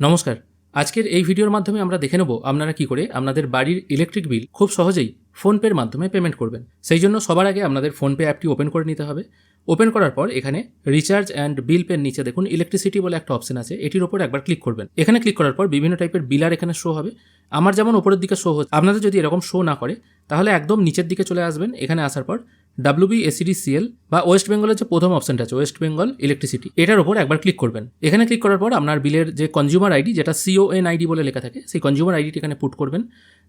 নমস্কার। আজকের এই ভিডিওর মাধ্যমে আমরা দেখে নেব আপনারা কি করে আপনাদের বাড়ির ইলেকট্রিক বিল খুব সহজেই ফোনপের মাধ্যমে পেমেন্ট করবেন। সেই জন্য সবার আগে আপনাদের ফোনপে অ্যাপটি ওপেন করে নিতে হবে। ওপেন করার পর এখানে রিচার্জ অ্যান্ড বিল পের নিচে দেখুন ইলেকট্রিসিটি বলে একটা অপশন আছে, এটির ওপর একবার ক্লিক করবেন। এখানে ক্লিক করার পর বিভিন্ন টাইপের বিল আর এখানে শো হবে। আমার যেমন ওপরের দিকে শো হচ্ছে, আপনাদের যদি এরকম শো না করে, তাহলে একদম নিচের দিকে চলে আসবেন। এখানে আসার পর W B A C D C L বা ওয়েস্ট বেঙ্গলের যে প্রথম অপশনটা আছে ওয়েস্ট বেঙ্গল ইলেকট্রিসিটি এটার উপর একবার ক্লিক করবেন। এখানে ক্লিক করার পর আপনার বিলের যে কনজিউমার আইডি যেটা সিওএন আইডি বলে লেখা থাকে, সেই কনজিউমার আইডিটি এখানে পুট করবেন।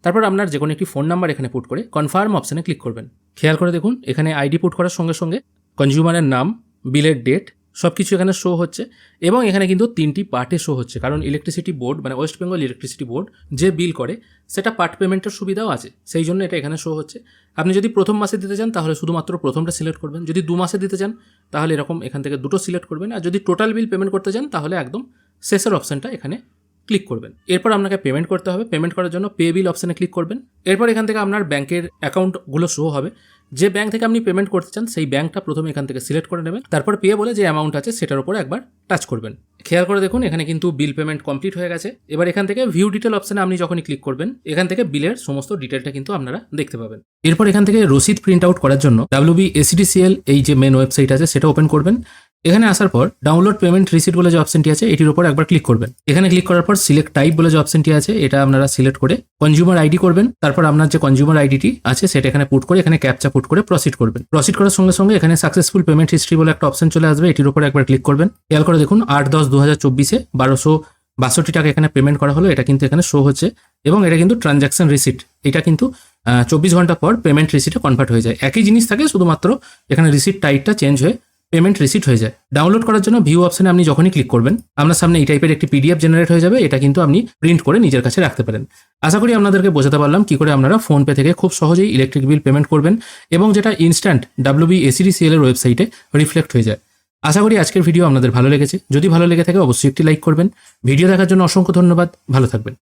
তারপর আপনার যে কোনো একটি ফোন নাম্বার এখানে পুট করে কনফার্ম অপশানে ক্লিক করবেন। খেয়াল করে দেখুন, এখানে আইডি পুট করার সঙ্গে সঙ্গে কনজিউমারের নাম বিলের ডেট সব কিছু এখানে শো হচ্ছে এবং এখানে কিন্তু তিনটি পার্টে শো হচ্ছে। কারণ ইলেকট্রিসিটি বোর্ড মানে ওয়েস্ট বেঙ্গল ইলেকট্রিসিটি বোর্ড যে বিল করে, সেটা পার্ট পেমেন্টের সুবিধাও আছে। সেই জন্য এটা এখানে শো হচ্ছে। আপনি যদি প্রথম মাসে দিতে চান, তাহলে শুধুমাত্র প্রথমটা সিলেক্ট করবেন। যদি দু মাসে দিতে চান, তাহলে এরকম এখান থেকে দুটো সিলেক্ট করবেন। আর যদি টোটাল বিল পেমেন্ট করতে চান, তাহলে একদম শেষের অপশানটা এখানে ক্লিক করবেন। এরপর আপনাকে পেমেন্ট করতে হবে। পেমেন্ট করার জন্য পে বিল অপশানে ক্লিক করবেন। এরপর এখান থেকে আপনার ব্যাংকের অ্যাকাউন্টগুলো শো হবে। যে ব্যাংক থেকে আপনি পেমেন্ট করতে চান, সেই ব্যাংকটা প্রথমে এখান থেকে সিলেক্ট করে নেবেন। তারপর পে বলে যে অ্যামাউন্ট আছে, সেটার উপর একবার টাচ করবেন। খেয়াল করে দেখুন, এখানে কিন্তু বিল পেমেন্ট কমপ্লিট হয়ে গেছে। এবার এখান থেকে ভিউ ডিটেল অপশানে আপনি যখনই ক্লিক করবেন, এখান থেকে বিলের সমস্ত ডিটেলটা কিন্তু আপনারা দেখতে পাবেন। এরপর এখান থেকে রসিদ প্রিন্ট আউট করার জন্য ডাব্লিউবি এসিডিসিএল এই যে মেন ওয়েবসাইট আছে, সেটা ওপেন করবেন। এখানে আসার পর ডাউনলোড পেমেন্ট রিসিট বলে যে অপশনটি আছে, এটির উপর একবার ক্লিক করবেন। এখানে ক্লিক করার পর সিলেক্ট টাইপ বলে যে অপশনটি আছে, এটা আপনারা সিলেক্ট করে কনজিউমার আইডি করবেন। তারপর আপনার যে কনজিউমার আইডিটি আছে, সেটা এখানে পুট করে, এখানে ক্যাপচা পুট করে প্রসিড করবেন। প্রসিড করার সঙ্গে সঙ্গে এখানে সাকসেসফুল পেমেন্ট হিস্ট্রি বলে একটা অপশন চলে আসবে, এটির উপর একবার ক্লিক করবেন। খেয়াল করে দেখুন, আট দশ দু হাজার চব্বিশে বারোশো বাষট্টি টাকা এখানে পেমেন্ট করা হলো, এটা কিন্তু এখানে শো হচ্ছে। এবং এটা কিন্তু ট্রানজাকশন রিসিট এটা কিন্তু চব্বিশ ঘণ্টা পর পেমেন্ট রিসিটে কনভার্ট হয়ে যায়। একই জিনিস থাকে, শুধুমাত্র এখানে রিসিট টাইপটা চেঞ্জ হয়ে পেমেন্ট রিসিট হয়ে যায়। ডাউনলোড করার জন্য ভিউ অপশনে আপনি যখনই ক্লিক করবেন, আপনার সামনে এই টাইপের একটি পিডিএফ জেনারেট হয়ে যাবে, এটা কিন্তু আপনি প্রিন্ট করে নিজের কাছে রাখতে পারেন। আশা করি আপনাদেরকে বোঝাতে পারলাম কি করে আপনারা ফোনপে থেকে খুব সহজেই ইলেকট্রিক বিল পেমেন্ট করবেন এবং যেটা ইনস্ট্যান্ট ডাব্লিউবি এসিডিসিএল এর ওয়েবসাইটে রিফ্লেক্ট হয়ে যায়। আশা করি আজকের ভিডিও আপনাদের ভালো লেগেছে। যদি ভালো লেগে থাকে, অবশ্যই একটি লাইক করবেন। ভিডিও দেখার জন্য অসংখ্য ধন্যবাদ। ভালো থাকবেন।